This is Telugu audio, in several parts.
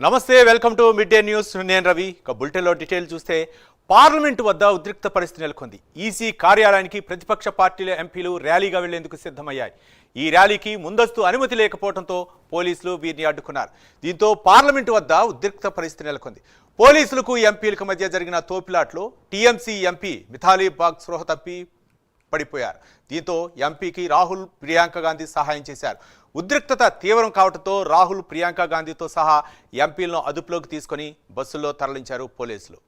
నమస్తే welcome to mid day news. నేను రవి. ఇక బులెటిన్లో డీటెయిల్ చూస్తే పార్లమెంటు వద్ద ఉద్రిక్త పరిస్థితి నెలకొంది. ఈసీ కార్యాలయానికి ప్రతిపక్ష పార్టీల ఎంపీలు ర్యాలీగా వెళ్ళేందుకు సిద్ధమయ్యాయి. ఈ ర్యాలీకి ముందస్తు అనుమతి లేకపోవడంతో పోలీసులు వీరిని అడ్డుకున్నారు. దీంతో పార్లమెంటు వద్ద ఉద్రిక్త పరిస్థితి నెలకొంది. పోలీసులకు ఎంపీలకు మధ్య జరిగిన తోపిలాట్లో టీఎంసీ ఎంపీ మిథాలీ బాగ్ స్పృహ తప్పి పడిపోయారు. దీంతో ఎంపీకి రాహుల్ ప్రియాంక గాంధీ సహాయం చేశారు. ఉద్రిక్తత తీవ్రం కావడంతో రాహుల్ ప్రియాంక గాంధీతో సహా ఎంపీలను అదుపులోకి తీసుకొని బస్సుల్లో తరలించారు పోలీసులు.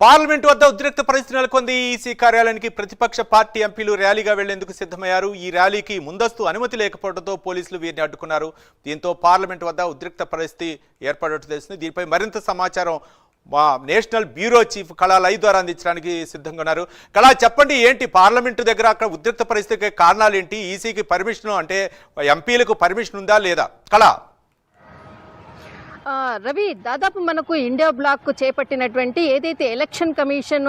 పార్లమెంట్ వద్ద ఉద్రిక్త పరిస్థితి నెలకొంది. ఈసీ కార్యాలయానికి ప్రతిపక్ష పార్టీ ఎంపీలు ర్యాలీగా వెళ్ళేందుకు సిద్ధమయ్యారు. ఈ ర్యాలీకి ముందస్తు అనుమతి లేకపోవడంతో పోలీసులు వీరిని అడ్డుకున్నారు. దీంతో పార్లమెంట్ వద్ద ఉద్రిక్త పరిస్థితి ఏర్పడినట్టు తెలిసింది. దీనిపై మరింత సమాచారం మా నేషనల్ బ్యూరో చీఫ్ కళా లై ద్వారా అందించడానికి సిద్ధంగా ఉన్నారు. కళా చెప్పండి ఏంటి పార్లమెంటు దగ్గర అక్కడ ఉద్రిక్త పరిస్థితికి కారణాలు ఏంటి? ఈసీకి పర్మిషన్ అంటే ఎంపీలకు పర్మిషన్ ఉందా లేదా? కళా. రవి దాదాపు మనకు ఇండియా బ్లాక్ చేపట్టినటువంటి ఏదైతే ఎలక్షన్ కమిషన్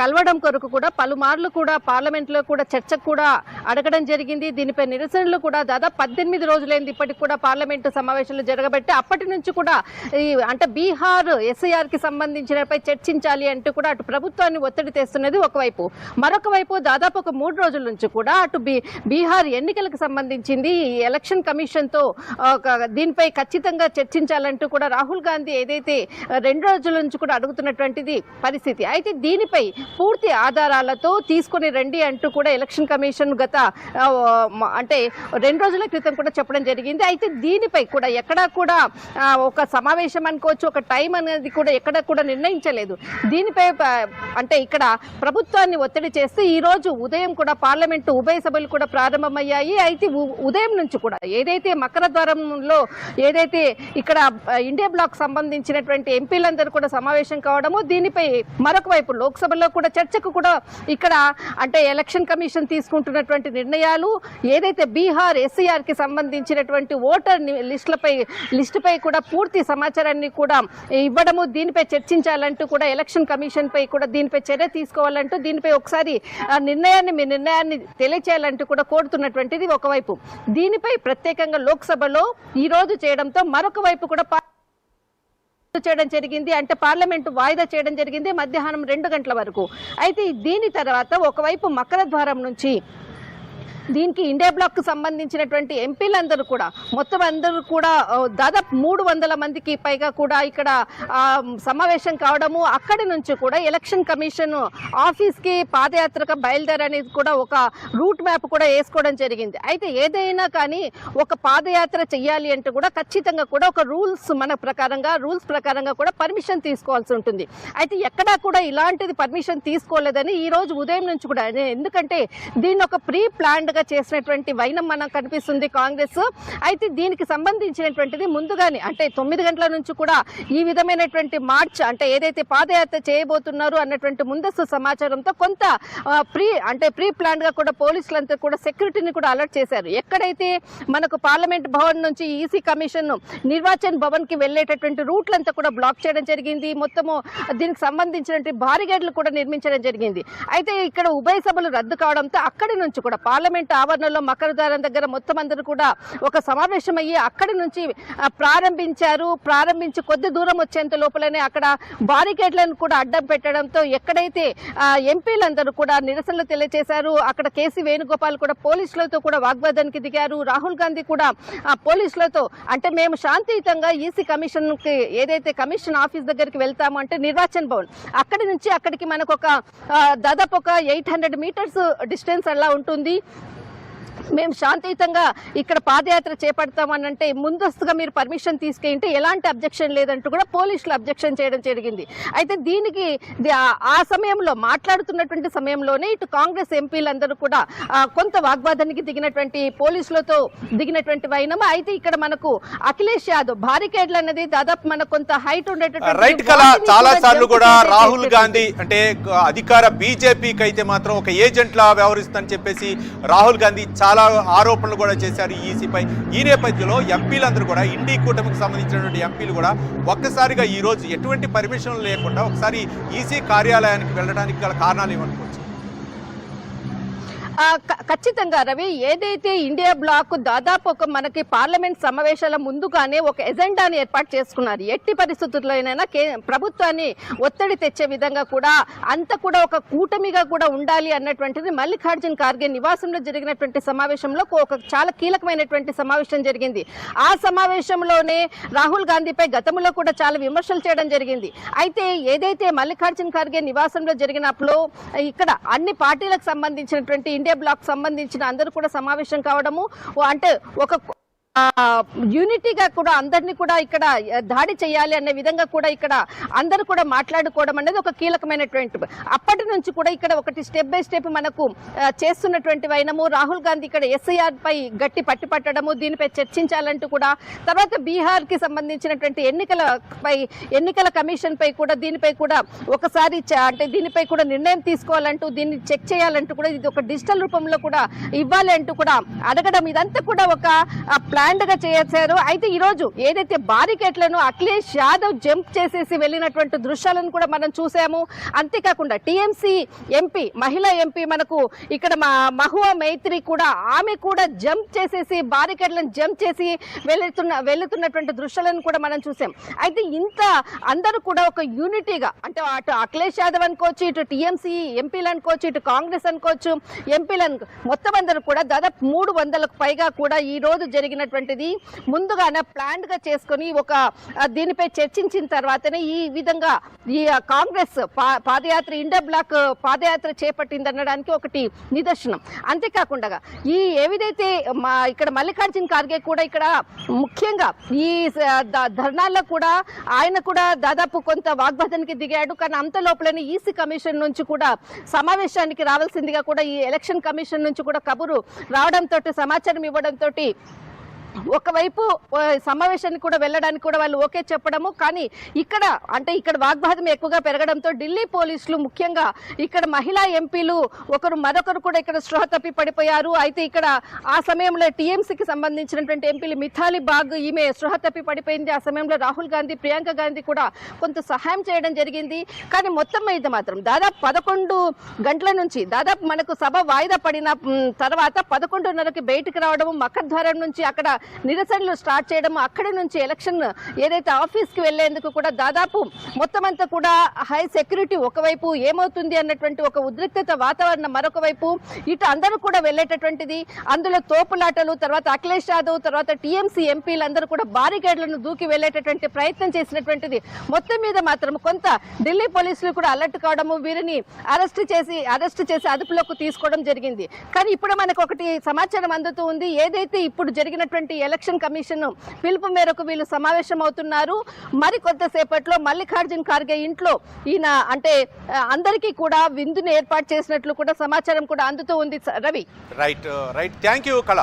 కలవడం కొరకు కూడా పలుమార్లు కూడా పార్లమెంట్లో కూడా చర్చకు కూడా అడగడం జరిగింది. దీనిపై నిరసనలు కూడా దాదాపు పద్దెనిమిది రోజులైంది ఇప్పటికి కూడా పార్లమెంటు సమావేశాలు జరగబట్టి అప్పటి నుంచి కూడా ఈ అంటే బీహార్ ఎస్ఐఆర్కి సంబంధించినపై చర్చించాలి అంటూ కూడా అటు ప్రభుత్వాన్ని ఒత్తిడి తెస్తున్నది ఒకవైపు. మరొక వైపు దాదాపు ఒక మూడు రోజుల నుంచి కూడా అటు బీ బీహార్ ఎన్నికలకు సంబంధించింది ఈ ఎలక్షన్ కమిషన్తో దీనిపై ఖచ్చితంగా చర్చించాలంటూ కూడా రాహుల్ గాంధీ ఏదైతే రెండు రోజుల నుంచి కూడా అడుగుతున్నటువంటిది పరిస్థితి. అయితే దీనిపై పూర్తి ఆధారాలతో తీసుకొని రండి అంటూ కూడా ఎలక్షన్ కమిషన్ గత అంటే రెండు రోజుల క్రితం కూడా చెప్పడం జరిగింది. అయితే దీనిపై కూడా ఎక్కడా కూడా ఒక సమావేశం అనుకోవచ్చు ఒక టైం అనేది కూడా ఎక్కడ కూడా నిర్ణయించలేదు. దీనిపై అంటే ఇక్కడ ప్రభుత్వాన్ని ఒత్తిడి చేస్తే ఈ రోజు ఉదయం కూడా పార్లమెంటు ఉభయ సభలు కూడా ప్రారంభమయ్యాయి. అయితే ఉ- ఉదయం నుంచి కూడా ఏదైతే మకర ద్వారంలో ఏదైతే ఇక్కడ ఇండియా బ్లాక్ సంబంధించినటువంటి ఎంపీలందరూ కూడా సమావేశం కావడము దీనిపై మరొక వైపు లోక్సభలో కూడా చర్చకు కూడా ఇక్కడ అంటే ఎలక్షన్ కమిషన్ తీసుకుంటున్నటువంటి నిర్ణయాలు ఏదైతే బీహార్ ఎస్సీఆర్కి సంబంధించినటువంటి ఓటర్ లిస్టులపై లిస్టుపై కూడా పూర్తి సమాచారాన్ని కూడా ఇవ్వడము దీనిపై చర్చించాలంటూ కూడా ఎలక్షన్ కమిషన్ పై కూడా దీనిపై చర్య తీసుకోవాలంటూ దీనిపై ఒకసారి ఆ నిర్ణయాన్ని మీ నిర్ణయాన్ని తెలియచేయాలంటూ కూడా కోరుతున్నటువంటిది ఒకవైపు. దీనిపై ప్రత్యేకంగా లోక్సభలో ఈ రోజు చేయడంతో మరొక వైపు కూడా రద్దు చేయడం జరిగింది అంటే పార్లమెంటు వాయిదా చేయడం జరిగింది మధ్యాహ్నం రెండు గంటల వరకు. అయితే దీని తర్వాత ఒకవైపు మకర ద్వారం నుంచి దీనికి ఇండియా బ్లాక్కు సంబంధించినటువంటి ఎంపీలందరూ కూడా మొత్తం అందరూ కూడా దాదాపు మూడు వందల మందికి పైగా కూడా ఇక్కడ సమావేశం కావడము అక్కడి నుంచి కూడా ఎలక్షన్ కమిషన్ ఆఫీస్కి పాదయాత్రగా బయలుదేరనేది కూడా ఒక రూట్ మ్యాప్ కూడా వేసుకోవడం జరిగింది. అయితే ఏదైనా కానీ ఒక పాదయాత్ర చెయ్యాలి అంటే కూడా ఖచ్చితంగా కూడా ఒక రూల్స్ మన ప్రకారంగా రూల్స్ ప్రకారంగా కూడా పర్మిషన్ తీసుకోవాల్సి ఉంటుంది. అయితే ఎక్కడా కూడా ఇలాంటిది పర్మిషన్ తీసుకోలేదని ఈ రోజు ఉదయం నుంచి కూడా ఎందుకంటే దీన్ని ఒక ప్రీ ప్లాన్డ్ గా చేసినటువంటి వైనం మనకు కనిపిస్తుంది కాంగ్రెస్. అయితే దీనికి సంబంధించినటువంటిది ముందుగానే అంటే తొమ్మిది గంటల నుంచి కూడా ఈ విధమైనటువంటి మార్చ్ అంటే ఏదైతే పాదయాత్ర చేయబోతున్నారు అన్నటువంటి ముందస్తు సమాచారంతో కొంత ప్రీ అంటే ప్రీ ప్లాన్గా కూడా పోలీసులంతా కూడా సెక్యూరిటీని కూడా అలర్ట్ చేశారు. ఎక్కడైతే మనకు పార్లమెంట్ భవన్ నుంచి ఈసీ కమిషన్ నిర్వాచన్ భవన్కి వెళ్ళేటటువంటి రూట్లంతా కూడా బ్లాక్ చేయడం జరిగింది. మొత్తము దీనికి సంబంధించినటువంటి బారిగేడ్లు కూడా నిర్మించడం జరిగింది. అయితే ఇక్కడ ఉభయ సభలు రద్దు కావడంతో అక్కడి నుంచి కూడా పార్లమెంట్ ఆవరణలో మకరద్వారం దగ్గర మొత్తం అందరూ కూడా ఒక సమావేశం అయ్యి అక్కడి నుంచి ప్రారంభించారు. ప్రారంభించి కొద్ది దూరం వచ్చేంత లోపలనే అక్కడ బారికేడ్లను కూడా అడ్డం పెట్టడంతో ఎక్కడైతే ఎంపీలందరూ కూడా నిరసనలు తెలియజేశారు అక్కడ కేసీ వేణుగోపాల్ కూడా పోలీసులతో కూడా వాగ్వాదానికి దిగారు. రాహుల్ గాంధీ కూడా పోలీసులతో అంటే మేము శాంతియుతంగా ఈసీ కమిషన్కి ఏదైతే కమిషన్ ఆఫీస్ దగ్గరికి వెళ్తాము అంటే నిర్వాచన్ భవన్ అక్కడి నుంచి అక్కడికి మనకు ఒక దాదాపు ఒక ఎయిట్ హండ్రెడ్ మీటర్స్ డిస్టెన్స్ అలా ఉంటుంది. మేము శాంతియుతంగా ఇక్కడ పాదయాత్ర చేపడతామని అంటే ముందస్తుగా మీరు పర్మిషన్ తీసుకెళ్తే ఎలాంటి అబ్జెక్షన్ లేదంటూ కూడా పోలీసులు అబ్జెక్షన్ చేయడం జరిగింది. అయితే దీనికి ఆ- సమయంలో మాట్లాడుతున్నటువంటి సమయంలోనే ఇటు కాంగ్రెస్ ఎంపీలందరూ కూడా కొంత వాగ్వాదానికి దిగినటువంటి పోలీసులతో దిగినటువంటి వైనం. అయితే ఇక్కడ మనకు అఖిలేష్ యాదవ్ బారికేడ్లు అనేది దాదాపు మనకు కొంత హైట్ ఉండేటటువంటి రైట్ చాలా కూడా సార్లు కూడా రాహుల్ గాంధీ అంటే అధికార బీజేపీకి అయితే మాత్రం ఒక ఏజెంట్ లా వ్యవహరిస్తుందని చెప్పేసి రాహుల్ గాంధీ చాలా ఆరోపణలు కూడా చేశారు ఈసీపై ఈ నేపథ్యంలో ఎంపీలందరూ కూడా ఇండి కూటమికి సంబంధించినటువంటి ఎంపీలు కూడా ఒక్కసారిగా ఈ రోజు ఎటువంటి పర్మిషన్లు లేకుండా ఒకసారి ఈసీ కార్యాలయానికి వెళ్ళడానికి గల కారణాలు ఏమనుకోవచ్చు? ఖచ్చితంగా రవి ఏదైతే ఇండియా బ్లాక్ దాదాపు ఒక మనకి పార్లమెంట్ సమావేశాల ముందుగానే ఒక ఎజెండాని ఏర్పాటు చేసుకున్నారు. ఎట్టి పరిస్థితుల్లోనైనా ప్రభుత్వాన్ని ఒత్తిడి తెచ్చే విధంగా కూడా అంత కూడా ఒక కూటమిగా కూడా ఉండాలి అన్నటువంటిది మల్లికార్జున్ ఖార్గే నివాసంలో జరిగినటువంటి సమావేశంలో ఒక చాలా కీలకమైనటువంటి సమావేశం జరిగింది. ఆ సమావేశంలోనే రాహుల్ గాంధీపై గతంలో కూడా చాలా విమర్శలు చేయడం జరిగింది. అయితే ఏదైతే మల్లికార్జున్ ఖార్గే నివాసంలో జరిగినప్పుడు ఇక్కడ అన్ని పార్టీలకు సంబంధించినటువంటి ఇండియా బ్లాక్ సంబంధించిన అందరూ కూడా సమావేశం కావడము అంటే ఒక యూనిటీగా కూడా అందరినీ కూడా ఇక్కడ దాడి చేయాలి అనే విధంగా కూడా ఇక్కడ అందరూ కూడా మాట్లాడుకోవడం అనేది ఒక కీలకమైనటువంటి అప్పటి నుంచి కూడా ఇక్కడ ఒకటి స్టెప్ బై స్టెప్ మనకు చేస్తున్నటువంటి వైనము. రాహుల్ గాంధీ ఇక్కడ ఎస్ఐఆర్ పై గట్టి పట్టుపట్టడము దీనిపై చర్చించాలంటూ కూడా తర్వాత బీహార్కి సంబంధించినటువంటి ఎన్నికల పై ఎన్నికల కమిషన్ పై కూడా దీనిపై కూడా ఒకసారి అంటే దీనిపై కూడా నిర్ణయం తీసుకోవాలంటూ దీన్ని చెక్ చేయాలంటూ కూడా ఇది ఒక డిజిటల్ రూపంలో కూడా ఇవ్వాలి అంటూ కూడా అడగడం. ఇదంతా కూడా ఒక ప్లాన్ గ్రాండ్గా చేశారు. అయితే ఈ రోజు ఏదైతే బారికేట్లను అఖిలేష్ యాదవ్ జంప్ చేసేసి వెళ్ళినటువంటి దృశ్యాలను కూడా మనం చూసాము అంతేకాకుండా టీఎంసీ ఎంపీ మహిళా ఎంపీ మనకు ఇక్కడ మా మహువా మైత్రి కూడా ఆమె కూడా జంప్ చేసేసి బారికేట్లను జంప్ చేసి వెళ్తున్న వెళ్తున్నటువంటి దృశ్యాలను కూడా మనం చూసాం అయితే ఇంత అందరూ కూడా ఒక యూనిటీగా అంటే అటు అఖిలేష్ యాదవ్ అనుకోవచ్చు ఇటు టీఎంసీ ఎంపీలు అనుకోవచ్చు ఇటు కాంగ్రెస్ అనుకోవచ్చు ఎంపీలు మొత్తం అందరూ కూడా దాదాపు మూడు వందలకు పైగా కూడా ఈ రోజు అనేటువంటిది ముందుగానే ప్లాన్గా చేసుకొని ఒక దీనిపై చర్చించిన తర్వాతనే ఈ విధంగా ఈ కాంగ్రెస్ పా- పాదయాత్ర ఇండో బ్లాక్ పాదయాత్ర చేపట్టింది అనడానికి ఒకటి నిదర్శనం. అంతేకాకుండా ఈ ఏవిదైతే మా ఇక్కడ మల్లికార్జున్ ఖార్గే కూడా ఇక్కడ ముఖ్యంగా ఈ ధర్నాల్లో కూడా ఆయన కూడా దాదాపు కొంత వాగ్వాదానికి దిగాడు. కానీ అంత లోపలనే ఈసీ కమిషన్ నుంచి కూడా సమావేశానికి రావాల్సిందిగా కూడా ఈ ఎలక్షన్ కమిషన్ నుంచి కూడా కబురు రావడంతో సమాచారం ఇవ్వడంతో ఒకవైపు సమావేశానికి కూడా వెళ్ళడానికి కూడా వాళ్ళు ఓకే చెప్పడము కానీ ఇక్కడ అంటే ఇక్కడ వాగ్వాదం ఎక్కువగా పెరగడంతో ఢిల్లీ పోలీసులు ముఖ్యంగా ఇక్కడ మహిళా ఎంపీలు ఒకరు మరొకరు కూడా ఇక్కడ స్పృహ తప్పి పడిపోయారు. అయితే ఇక్కడ ఆ సమయంలో టీఎంసీకి సంబంధించినటువంటి ఎంపీలు మిథాలి బాగ్ ఈమె స్పృహ తప్పి పడిపోయింది. ఆ సమయంలో రాహుల్ గాంధీ ప్రియాంక గాంధీ కూడా కొంత సహాయం చేయడం జరిగింది. కానీ మొత్తం మీద మాత్రం దాదాపు పదకొండు గంటల నుంచి దాదాపు మనకు సభ వాయిదా పడిన తర్వాత పదకొండున్నరకి బయటకు రావడం మక్కద్వారం నుంచి అక్కడ నిరసనలు స్టార్ట్ చేయడం అక్కడి నుంచి ఎలక్షన్ ఏదైతే ఆఫీస్కి వెళ్ళేందుకు కూడా దాదాపు మొత్తం అంతా కూడా హై సెక్యూరిటీ ఒకవైపు ఏమవుతుంది అన్నటువంటి ఒక ఉద్రిక్తత వాతావరణం మరొక వైపు ఇటు అందరూ కూడా వెళ్ళేటటువంటిది అందులో తోపులాటలు తర్వాత అఖిలేష్ యాదవ్ తర్వాత టీఎంసీ ఎంపీలందరూ కూడా బారికేడ్లను దూకి వెళ్ళేటటువంటి ప్రయత్నం చేసినటువంటిది. మొత్తం మీద మాత్రం కొంత ఢిల్లీ పోలీసులు కూడా అలర్ట్ కావడము వీరిని అరెస్ట్ చేసి అరెస్ట్ చేసి అదుపులోకి తీసుకోవడం జరిగింది. కానీ ఇప్పుడు మనకు ఒకటి సమాచారం అందుతూ ఉంది. ఏదైతే ఇప్పుడు జరిగినటువంటి ఎలక్షన్ కమిషన్ పిలుపు మేరకు వీళ్ళు సమావేశం అవుతున్నారు మరి కొంతసేపట్లో మల్లికార్జున్ ఖార్గే ఇంట్లో ఈయన అంటే అందరికీ కూడా విందును ఏర్పాటు చేసినట్లు కూడా సమాచారం కూడా అందుతూ ఉంది Ravi. Right right thank you Kala